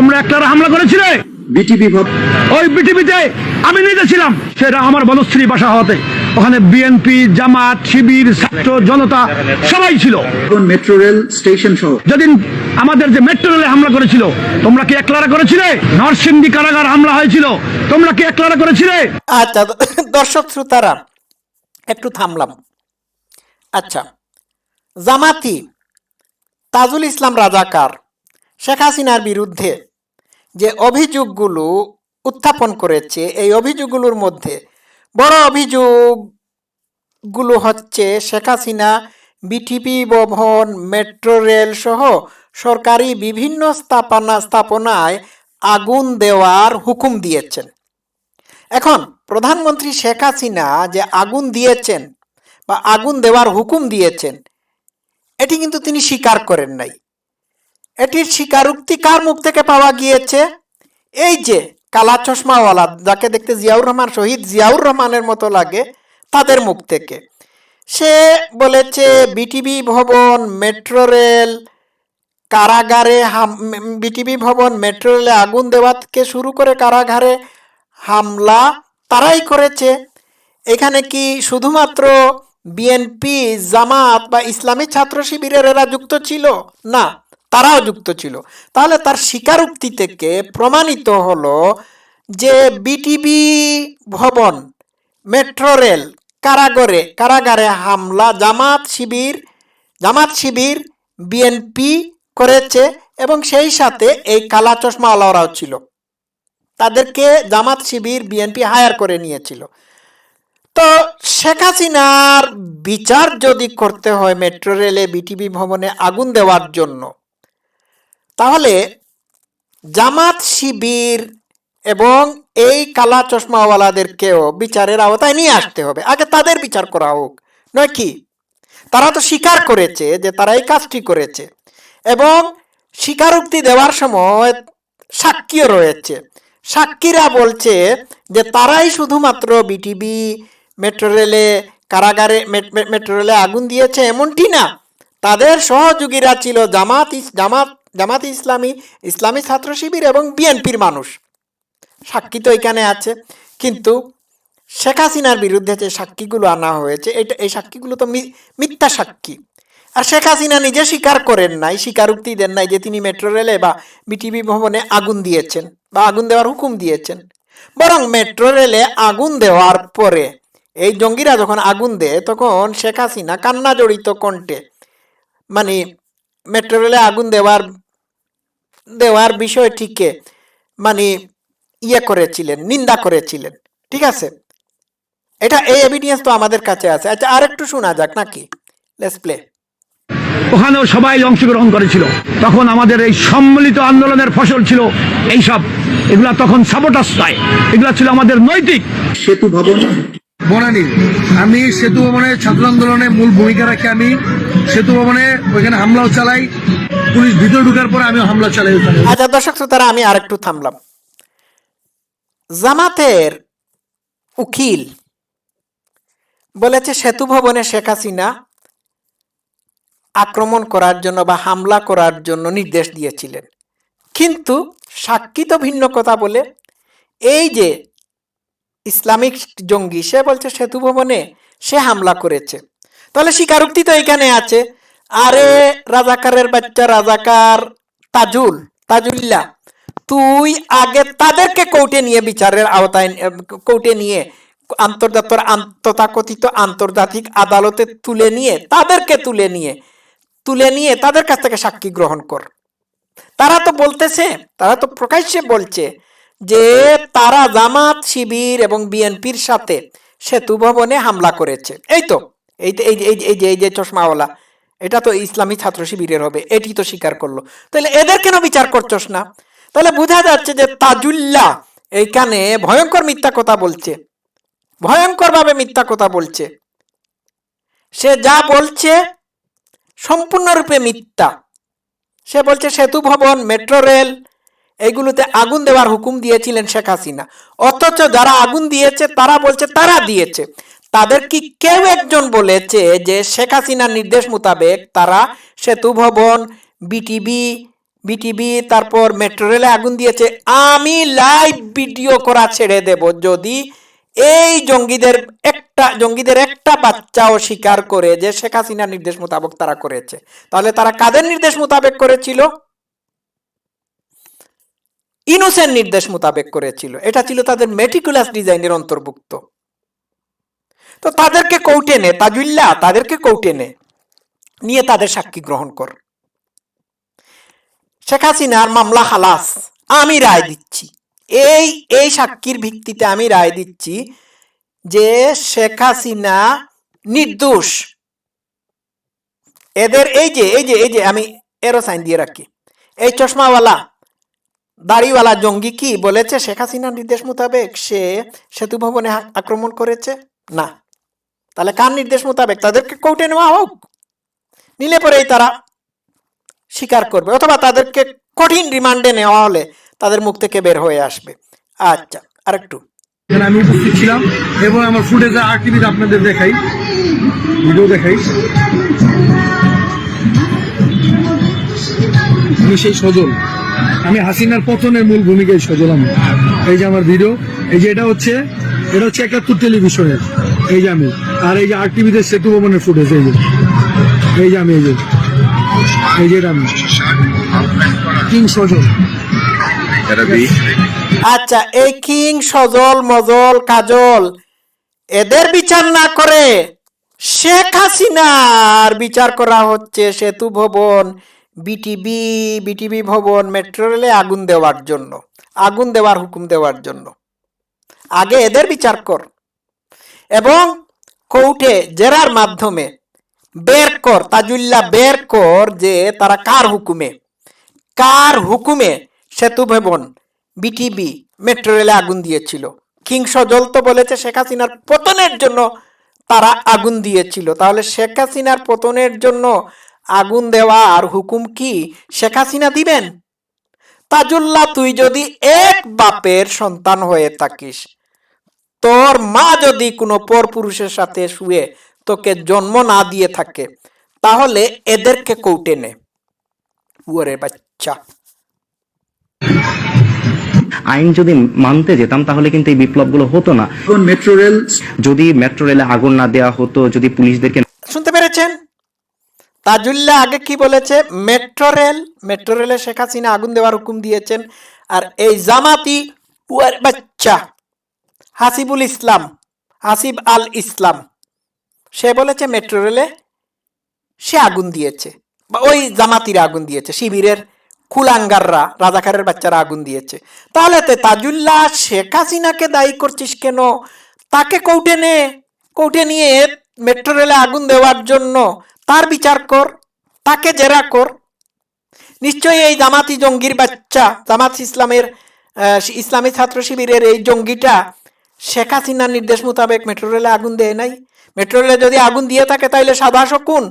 তোমরা একটারা হামলা করেছিলে? বিটিভি ভবন ওই বিটিভিতে আমি নিজে ছিলাম। সেটা আমার বনশ্রী বাসা হতে ওখানে বিএনপি জামাত শিবির ছাত্র জনতা সবাই ছিল। মেট্রো রেল স্টেশন সহ? যেদিন আমাদের যে মেট্রো রেলে হামলা করেছিল তোমরা কি একলারা করেছিলে? নরসিংদী কারাগার হামলা হয়েছিল। তোমরা কি একলারা করেছিলে? আচ্ছা দর্শক শ্রোতারা একটু থামলাম। আচ্ছা জামাতি তাজুল ইসলাম রাজাকার শেখ হাসিনার বিরুদ্ধে যে অভিযোগগুলো উত্থাপন করেছে, এই অভিযোগগুলোর মধ্যে বড় অভিযোগগুলো হচ্ছে শেখ হাসিনা বিটিপি ভবন, মেট্রো রেল সহ সরকারি বিভিন্ন স্থাপনা স্থাপনায় আগুন দেওয়ার হুকুম দিয়েছেন। এখন প্রধানমন্ত্রী শেখ হাসিনা যে আগুন দিয়েছেন বা আগুন দেওয়ার হুকুম দিয়েছেন, এটি কিন্তু তিনি স্বীকার করেন নাই। এটির স্বীকারোক্তি কার মুখ থেকে পাওয়া গিয়েছে? এই যে, কালা চশমাওয়ালা, যাকে দেখতে জিয়াউর রহমান শহীদ জিয়াউর রহমানের মতো লাগে তাদের মুখ থেকে। সে বলেছে, বিটিভি ভবন, মেট্রো রেল, কারাগারে বিটিভি ভবন, মেট্রো রেলে আগুন দেওয়া থেকে শুরু করে কারাগারে হামলা তারাই করেছে। এখানে কি শুধুমাত্র বিএনপি, জামাত বা ইসলামী ছাত্র শিবিরের এরা যুক্ত ছিল? না। তারাও যুক্ত ছিল। তাহলে তার স্বীকারোক্তি থেকে প্রমাণিত হলো যে বিটিবি ভবন, মেট্রো রেল, কারাগারে কারাগারে হামলা, জামাত শিবির জামাত শিবির, বিএনপি করেছে এবং সেই সাথে এই কালা চশমাওয়ালারাও ছিল। তাদেরকে জামাত শিবির, বিএনপি হায়ার করে নিয়েছিল। তো শেখ হাসিনার বিচার যদি করতে হয় মেট্রো রেলে বিটিভি ভবনে আগুন দেওয়ার জন্য তাহলে জামাত শিবির এবং এই কালা চশমাওয়ালাদেরকেও বিচারের আওতায় নিয়ে আসতে হবে। আগে তাদের বিচার করা হোক, নয় কি? তারা তো স্বীকার করেছে যে তারা এই কাজটি করেছে এবং স্বীকারোক্তি দেওয়ার সময় সাক্ষীও রয়েছে। সাক্ষীরা বলছে যে তারাই শুধুমাত্র বিটিভি, মেট্রো রেলে কারাগারে, মেট- মেট্রো রেলে আগুন দিয়েছে এমনটি না। তাদের সহযোগীরা ছিল জামাত জামাত জামাত ইসলামী ইসলামী ছাত্র শিবির এবং বিএনপির মানুষ। সাক্ষী তো এখানে আছে। কিন্তু শেখ হাসিনার বিরুদ্ধে যে সাক্ষীগুলো আনা হয়েছে, এটা এই সাক্ষীগুলো তো মিথ্যা সাক্ষী। আর শেখ হাসিনা নিজে স্বীকার করেন নাই, স্বীকারোক্তি দেন নাই যে তিনি মেট্রো রেলে বা বিটিভি ভবনে আগুন দিয়েছেন বা আগুন দেওয়ার হুকুম দিয়েছেন। বরং মেট্রো রেলে আগুন দেওয়ার পরে এই জঙ্গিরা যখন আগুন দেয়, তখন শেখ হাসিনা কান্না জড়িত কণ্ঠে মানে মেট্রো রেলে আগুন দেওয়ার দেওয়ার বিষয়টিকে মানে ইয়ে করেছিলেন নিন্দা করেছিলেন। ঠিক আছে? এটা এই এভিডেন্স তো আমাদের কাছে আছে। আচ্ছা আরেকটু শোনা যাক নাকি? লেটস প্লে ওখানেও সবাই অংশগ্রহণ করেছিল। তখন আমাদের এই সম্মিলিত আন্দোলনের ফসল ছিল এইসব। এগুলা তখন সাবোটাস নয় এগুলা ছিল আমাদের নৈতিক। সেতু ভবন। বনানী আমি সেতু ভবনে ছাত্র আন্দোলনে মূল ভূমিকা রাখি আমি। সেতু ভবনে ওইখানে হামলাও চালাই। পুলিশ ভিতরে ঢুকার পরে আমি হামলা আচ্ছা দর্শক শ্রোতারা, আমি থামলাম। জামাতের উকিল বলেছে, সেতু ভবনে শেখ হাসিনা আক্রমণ করার জন্য বা হামলা করার জন্য নির্দেশ দিয়েছিলেন। কিন্তু সাক্ষী তো ভিন্ন কথা বলে, এই যে ইসলামিক জঙ্গি, সে বলছে, সেতু ভবনে সে হামলা করেছে। তাহলে স্বীকারোক্তি তো এখানে আছে। আরে রাজাকারের বাচ্চা রাজাকার তাজুল তাজুল্লাহ তুই আগে তাদেরকে কোর্টে নিয়ে বিচারের আওতায় কোর্টে নিয়ে আন্তর্জাতিক তথাকথিত আন্তর্জাতিক আদালতে তুলে নিয়ে তাদেরকে তুলে নিয়ে তুলে নিয়ে তাদের কাছ থেকে সাক্ষী গ্রহণ কর তারা তো বলতেছে তারা তো প্রকাশ্যে বলছে যে তারা জামাত শিবির এবং বিএনপির সাথে সেতু ভবনে হামলা করেছে এই তো এই এই যে এই যে চশমাওয়ালা এটা তো ইসলামী ছাত্র শিবিরের হবে, এটি তো স্বীকার করল। তাহলে এদের কেন বিচার করছস না? তাহলে বোঝা যাচ্ছে যে তাজুল্লাহ এইখানে ভয়ঙ্কর মিথ্যা কথা বলছে ভয়ঙ্কর ভাবে মিথ্যা কথা বলছে। সে যা বলছে সম্পূর্ণরূপে মিথ্যা। সে বলছে সেতু ভবন, মেট্রো রেল, এইগুলোতে আগুন দেওয়ার হুকুম দিয়েছিলেন শেখ হাসিনা। অথচ যারা আগুন দিয়েছে, তারা বলছে তারা দিয়েছে। তাদের কি কেউ একজন বলেছে যে শেখ হাসিনার নির্দেশ মোতাবেক তারা সেতু ভবন, বিটিভি বিটিভি, তারপর মেট্রো রেলে আগুন দিয়েছে। আমি লাইভ ভিডিও করা ছেড়ে দেব যদি এই জঙ্গিদের একটা জঙ্গিদের একটা বাচ্চাও স্বীকার করে যে শেখ হাসিনার নির্দেশ মোতাবেক তারা করেছে। তাহলে তারা কাদের নির্দেশ মোতাবেক করেছিল? ইনোসেন্ট নির্দেশ মোতাবেক করেছিল। এটা ছিল তাদের মেটিকুলাস ডিজাইনের অন্তর্ভুক্ত। তো তাদেরকে কৌটে নে, তাজুল্লাহ, তাদেরকে কৌটে নে। নিয়ে তাদের সাক্ষী গ্রহণ কর। শেখ হাসিনার মামলা হালাস আমি রায় দিচ্ছি। এই এই সাক্ষীর ভিত্তিতে আমি রায় দিচ্ছি যে শেখ হাসিনা নির্দোষ। এদের, এই যে এই যে এই যে, আমি এরও সাইন দিয়ে রাখি। এই চশমাওয়ালা, দাড়িওয়ালা জঙ্গি কি বলেছে? শেখ হাসিনার নির্দেশ মোতাবেক সে সেতু ভবনে আক্রমণ করেছে? না। তাহলে কার নির্দেশ মোতাবেক? তাদেরকে কোর্টে নেওয়া হোক। নিলে পরেই তারা স্বীকার করবে, অথবা তাদেরকে কঠিন রিমান্ডে নেওয়া হলে তাদের মুখ থেকে বের হয়ে আসবে। আচ্ছা আরেকটু। আমি উপস্থিত ছিলাম এবং আমার ফুটেজে আর আপনাদের দেখাই। ভিডিও দেখাই। আমি সেই সজল। আমি হাসিনার পতনের মূল ভূমিকায় সজল আমি। এই যে আমার ভিডিও, এই যে এটা হচ্ছে এটা হচ্ছে একাত্তর টেলিভিশনের। এই যে আমি। আর এই যে আর টিভিতে সেতু ভবনের ফুটেজ এই যে। এই যে আমি এই যে। এই যে আমি। কিং? সজল আচ্ছা এই কিং সজল মজল কাজল এদের বিচার না করে শেখ হাসিনার বিচার করা হচ্ছে সেতু ভবন বিটিবি বিটিবি ভবন মেট্রো রেলে আগুন দেওয়ার জন্য আগুন দেওয়ার হুকুম দেওয়ার জন্য। আগে এদের বিচার কর। এবং কোর্টে জেরার মাধ্যমে বের কর, তাজুল্লাহ বের কর যে তারা কার হুকুমে? কার হুকুমে সেতু ভবন বিটিবি মেট্রো রেলে আগুন দিয়েছিল? কিং সজল তো বলেছে শেখ হাসিনার পতনের জন্য তারা আগুন দিয়েছিল। তাহলে শেখ হাসিনার পতনের জন্য আগুন দেওয়ার হুকুম কি শেখ হাসিনা দিবেন? তাজুল্লাহ, তুই যদি এক বাপের সন্তান হয়ে থাকিস তোর মা যদি কোনো পর পুরুষের সাথে শুয়ে তোকে জন্ম না দিয়ে থাকে তাহলে এদেরকে কৌটে নে। ওরে বাচ্চা। আইন যদি মানতে যেতাম তাহলে কিন্তু এই বিপ্লবগুলো হতো না। মেট্রো রেল যদি মেট্রো রেলে আগুন না দেওয়া হতো যদি পুলিশদেরকে শুনতে পেরেছেন? তাজুল্লাহ আগে কি বলেছে? মেট্রো রেল মেট্রো রেলে শেখ হাসিনা আগুন দেওয়ার হুকুম দিয়েছেন আর এই জামাতি বাচ্চা। হাসিবুল ইসলাম, হাসিব আল ইসলাম। সে বলেছে মেট্রো রেলে সে আগুন দিয়েছে। বা ওই জামাতিরা আগুন দিয়েছে, শিবিরের কুলাঙ্গাররা, রাজাকারের বাচ্চারা আগুন দিয়েছে। তাহলে তে তাজুল্লাহ শেখ হাসিনাকে দায়ী করছিস কেন? তাকে কৌটে নে কৌটে নিয়ে মেট্রো রেলে আগুন দেওয়ার জন্য তার বিচার কর, তাকে জেরা কর। নিশ্চয়ই এই জামাতি জঙ্গির বাচ্চা, জামাত ইসলামের ইসলামী ছাত্র শিবিরের এই জঙ্গিটা শেখ হাসিনার নির্দেশ মোতাবেক মেট্রো রেলে আগুন দেয় নাই। মেট্রো রেলে যদি আগুন দিয়ে থাকে তাহলে সাদা শকুন।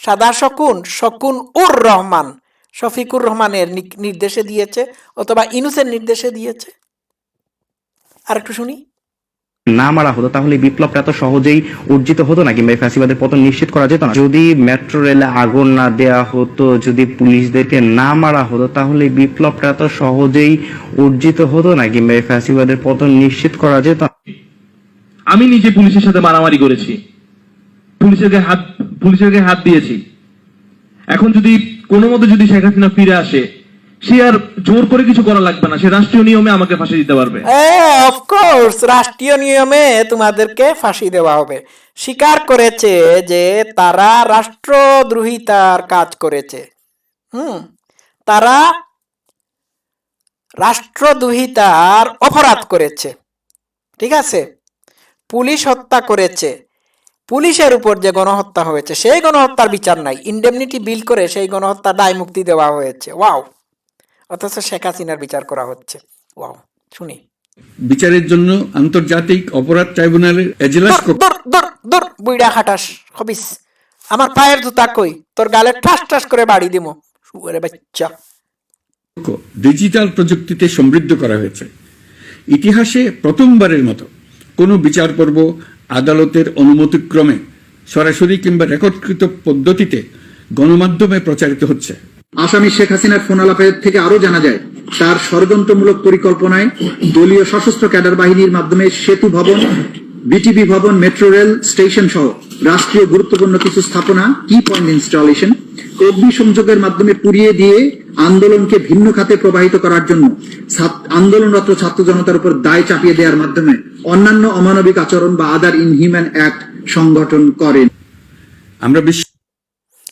সাদা শকুন শকুন উর রহমান। শফিকুর রহমানের নির্দেশে দিয়েছে, অথবা ইনুসের নির্দেশে দিয়েছে। আর একটু শুনি। না মারা হতো, তাহলে বিপ্লবটা এত সহজেই অর্জিত হতো না কিংবা ফ্যাসিবাদের পতন নিশ্চিত করা যেত না। যদি মেট্রো রেলে আগুন না দেয়া হতো, যদি পুলিশদেরকে না মারা হতো, তাহলে বিপ্লবটা এত সহজেই অর্জিত হতো না কিংবা ফ্যাসিবাদের পতন নিশ্চিত করা যেত আমি নিজে পুলিশের সাথে মারামারি করেছি। পুলিশের হাত পুলিশের হাত দিয়েছি। এখন যদি কোনো মতে যদি শেখ হাসিনা ফিরে আসে সে আর জোর করে কিছু করা লাগবে না, সে রাষ্ট্রীয় নিয়মে আমাকে ফাঁসি দিতে পারবে। রাষ্ট্রীয় নিয়মে তোমাদেরকে ফাঁসি দেওয়া হবে। স্বীকার করেছে যে তারা রাষ্ট্রদ্রোহিতার কাজ করেছে। হুম, তারা রাষ্ট্রদ্রোহিতার অপরাধ করেছে। ঠিক আছে? পুলিশ হত্যা করেছে। পুলিশের উপর যে গণহত্যা হয়েছে, সেই গণহত্যার বিচার নাই। ইন্ডেমনিটি বিল করে সেই গণহত্যা দায় মুক্তি দেওয়া হয়েছে। ওয়াও অথচ শেখ হাসিনার বিচার করা হচ্ছে। ওয়াও শুনি। বিচারের জন্য আন্তর্জাতিক অপরাধ ট্রাইব্যুনালের এজলাস দূর দূর দূর বুইড়া খাটাস হবিস। আমার পায়ের জুতা কই? তোর গালে ঠাস ঠাস করে বাড়ি দিমো। শুয়ারে বাচ্চা। ডিজিটাল প্রযুক্তিতে সমৃদ্ধ করা হয়েছে। ইতিহাসে প্রথমবারের মতো কোনো বিচার পর্ব আদালতের অনুমতিক্রমে সরাসরি কিংবা রেকর্ডকৃত পদ্ধতিতে গণমাধ্যমে প্রচারিত হচ্ছে। আসামি শেখ হাসিনার ফোন আলাপের থেকে আরও জানা যায়, তার ষড়যন্ত্রমূলক পরিকল্পনায় দলীয় সশস্ত্র ক্যাডার বাহিনীর মাধ্যমে সেতু ভবন বিটিবি ভবন, মেট্রো রেল স্টেশন সহ রাষ্ট্রীয় গুরুত্বপূর্ণ কিছু স্থাপনা, কি পয়েন্ট ইনস্টলেশন অগ্নিসংযোগের মাধ্যমে পুড়িয়ে দিয়ে আন্দোলনকে ভিন্ন খাতে প্রবাহিত করার জন্য আন্দোলনরত ছাত্র জনতার উপর দায় চাপিয়ে দেওয়ার মাধ্যমে অন্যান্য অমানবিক আচরণ বা আদার ইনহিউম্যান অ্যাক্ট সংগঠন করেন। আমরা বিশ্বাস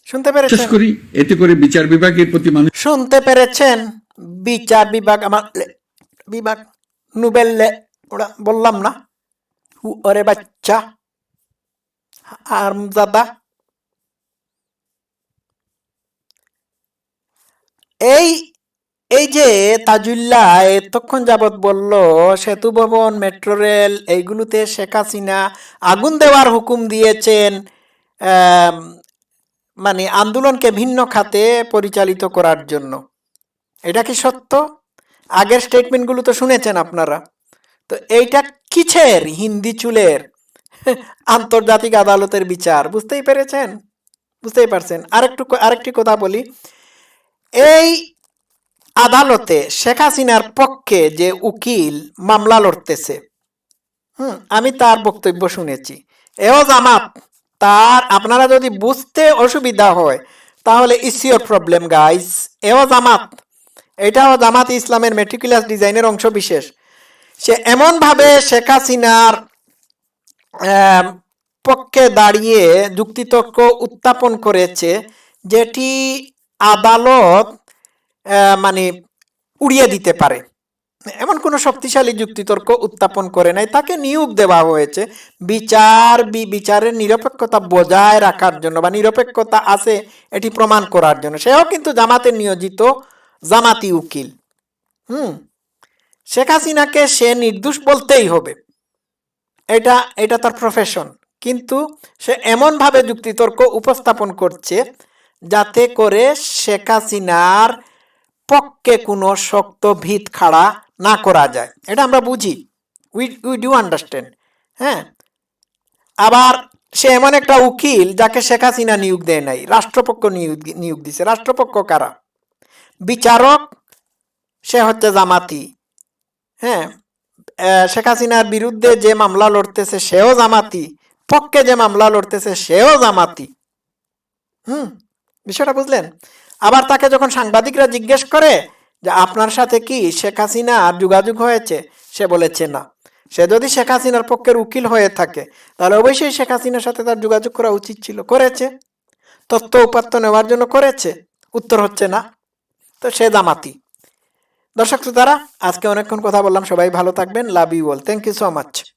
শুনতে পেরেছেন? করি এতে করে বিচার বিভাগের প্রতি মানুষ শুনতে পেরেছেন? বিচার বিভাগ আমার বিভাগ নোবেল ওরা বললাম না? হু ওরে বাচ্চা। আরমজাদা এই এই যে তাজুল্লাহ এতক্ষণ যাবৎ বলল সেতু ভবন মেট্রো রেল এইগুলোতে শেখ হাসিনা আগুন দেওয়ার হুকুম দিয়েছেন মানে আন্দোলনকে ভিন্ন খাতে পরিচালিত করার জন্য। এটা কি সত্য? আগের স্টেটমেন্টগুলো তো শুনেছেন আপনারা। তো এইটা কিছের হিন্দি চুলের। আন্তর্জাতিক আদালতের বিচার। বুঝতেই পেরেছেন? বুঝতেই পারছেন? আরেকটু আরেকটি কথা বলি। এই আদালতে শেখ হাসিনার পক্ষে যে উকিল মামলা লড়তেছে, হুম, আমি তার বক্তব্য শুনেছি। এও জামাত। তার আপনারা যদি বুঝতে অসুবিধা হয়, তাহলে ইস প্রবলেম গাইস এও জামাত। এটাও জামাত ইসলামের মেট্রিকুলাস ডিজাইনের অংশ বিশেষ। সে এমনভাবে শেখ হাসিনার পক্ষে দাঁড়িয়ে যুক্তিতর্ক উত্থাপন করেছে, যেটি আদালত মানে উড়িয়ে দিতে পারে। এমন কোনো শক্তিশালী যুক্তিতর্ক উত্থাপন করে নাই, তাকে নিয়োগ দেওয়া হয়েছে। বিচার বিচারের নিরপেক্ষতা বজায় রাখার জন্য বা নিরপেক্ষতা আছে, এটি প্রমাণ করার জন্য। সেও কিন্তু জামাতে নিয়োজিত, জামাতি উকিল। হুম, শেখ হাসিনাকে সে নির্দোষ বলতেই হবে। এটা এটা তার প্রফেশন কিন্তু সে এমনভাবে যুক্তিতর্ক উপস্থাপন করছে, যাতে করে শেখ হাসিনার পক্ষে কোনো শক্ত ভিত খাড়া না করা যায়। এটা আমরা বুঝি। উই উই ডু আন্ডারস্ট্যান্ড হ্যাঁ? আবার সে এমন একটা উকিল যাকে শেখ হাসিনা নিয়োগ দেয় নাই, রাষ্ট্রপক্ষ নিয়োগ নিয়োগ দিছে। রাষ্ট্রপক্ষ কারা? বিচারক, সে হচ্ছে জামাতি হ্যাঁ? শেখ হাসিনার বিরুদ্ধে যে মামলা লড়তেছে সেও জামাতি, পক্ষে যে মামলা লড়তেছে সেও জামাতি। হুম? বিষয়টা বুঝলেন? আবার তাকে যখন সাংবাদিকরা জিজ্ঞেস করে যে আপনার সাথে কি শেখ হাসিনার যোগাযোগ হয়েছে? সে বলেছে না। সে যদি শেখ হাসিনার পক্ষের উকিল হয়ে থাকে, তাহলে অবশ্যই শেখ হাসিনার সাথে তার যোগাযোগ করা উচিত ছিল। করেছে। তথ্য উপাত্ত নেওয়ার জন্য করেছে। উত্তর হচ্ছে না। তো সে দামাতি। দর্শক শ্রোতারা, আজকে অনেকক্ষণ কথা বললাম। সবাই ভালো থাকবেন। Love you all. Thank you so much